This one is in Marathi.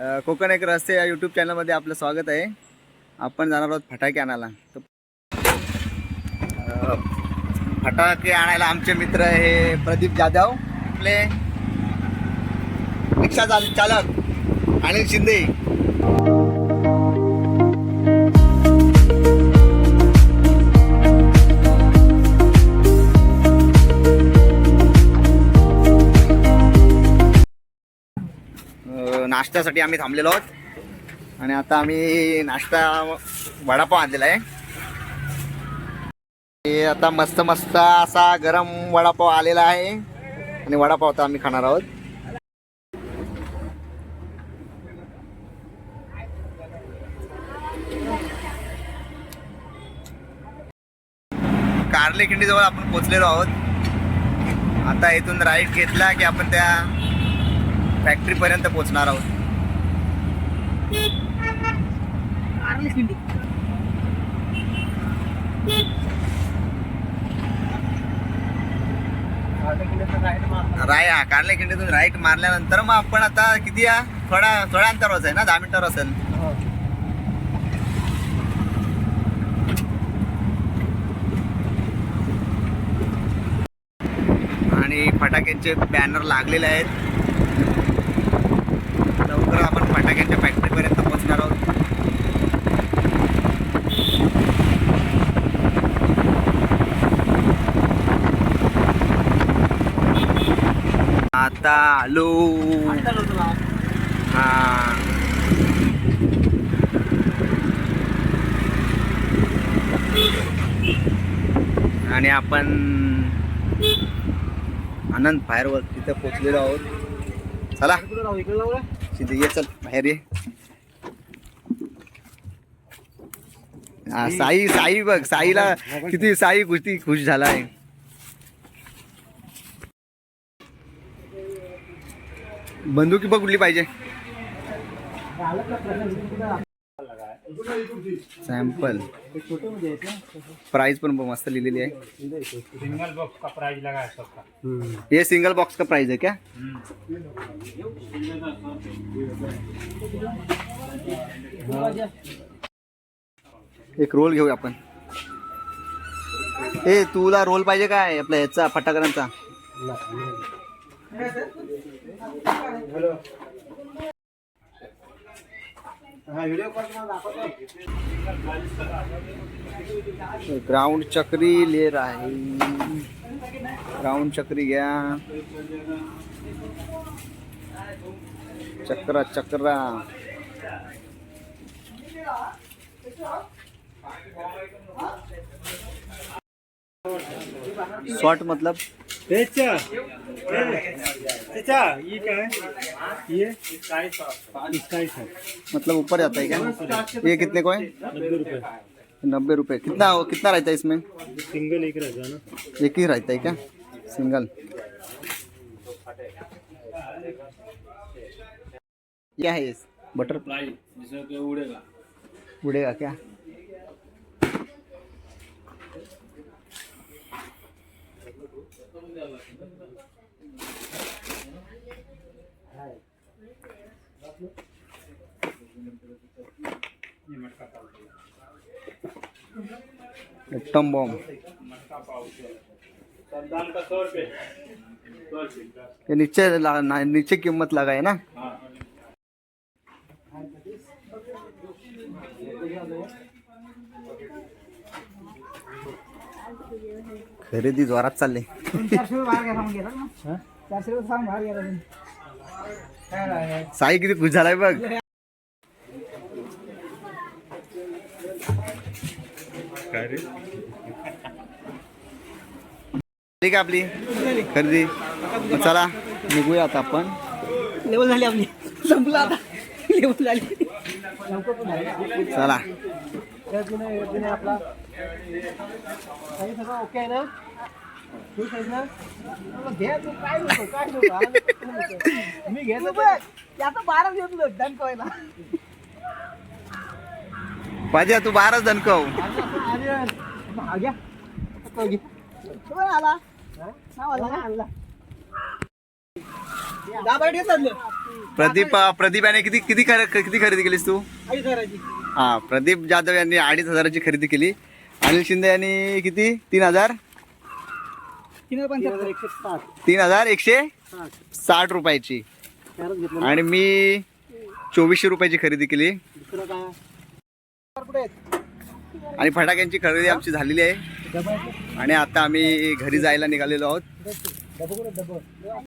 कोकण एक रस्ते या यूट्यूब चॅनलमध्ये आपलं स्वागत आहे. आपण जाणार आहोत फटाके आणायला. तर फटाके आणायला आमचे मित्र हे प्रदीप जाधव आपले रिक्षा चालक अनिल शिंदे. नाश्त्यासाठी आम्ही थांबलेलो आहोत. आणि आता आम्ही नाश्ता वडापाव आणलेला आहे. आता मस्त मस्त असा गरम वडापाव आलेला आहे. आणि वडापाव आता आम्ही खाणार आहोत. कारले खिंडीजवळ आपण पोचलेलो आहोत. आता इथून राईट घेतला की आपण त्या फॅक्टरीपर्यंत पोहोचणार आहोत. राय कारले खिंडीतून राईट मारल्यानंतर मग आपण आता किती या थोडा थोड्या अंतरावरच आहे ना? दहा मिनिटावर असेल. आणि फटाक्यांचे बॅनर लागलेले आहेत. लवकर आपण फटाक्यांच्या फॅक्टरीपर्यंत पोहोचणार आहोत आता आलो. हा. आणि आपण आनंद फायरवर तिथं पोचलेलो आहोत. चला. तिथे ये चल बाहेर ये. हा, साई साई बघ साईला किती साई किती खुश झाला आहे बंदुकी बघ कुठली पाहिजे. सॅम्पल प्राइस पण मस्त लिहिलेली आहे. सिंगल बॉक्स का प्राइस लगा है सबका. ये सिंगल बॉक्स का प्राइस है क्या? एक रोल घेऊया आपण. ए तुला रोल पाहिजे काय? आपल्या ह्याचा फटाकड्यांचा ग्राउंड चक्री ले रहा है। ग्राउंड चक्री गया। चक्रा चक्रा। शॉर्ट मतलब अच्छा अच्छा ये क्या है? ये? इक्कीस मतलब ऊपर जाता है क्या? ये कितने को है? नब्बे रुपए। नब्बे रुपए। कितना कितना रहता है इसमें? सिंगल एक रहता है ना एक ही रहता है क्या? सिंगल। क्या है ये? बटरफ्लाई जिसमें उड़ेगा। उड़ेगा क्या? उत्तम बॉम्ब ये नीचे नीचे कीमत लगाए ना? खरेदी जोरात चालली. रुपये ना- साई किती खुश झालाय बघ. काय रे? ठीक आहे आपली? खरेदी. मग चला. निघूया आता आपण. लेवल झाली आपली. संपलं आता. लेवल झाली. चला. आपला. ओके आहे ना? ठीक ना तू काय नको काय नको मी घेतो आता बारा घेतलं डन पाहिजे तू बाराच दणकव. आला आला प्रदीप प्रदीप याने किती किती किती खरेदी केलीस तू? हा प्रदीप जाधव यांनी अडीच हजाराची खरेदी केली. अनिल शिंदे यांनी किती? तीन हजार? एकशे साठ. तीन हजार एकशे साठ रुपयाची. चारच घेतलं आणि मी चोवीसशे रुपयाची खरेदी केली. दुसरं काय कुठे आहेत आणि फटाक्यांची खरेदी आमची झालेली आहे. डबा आणि आता आम्ही घरी जायला निघालेलो आहोत. कुठे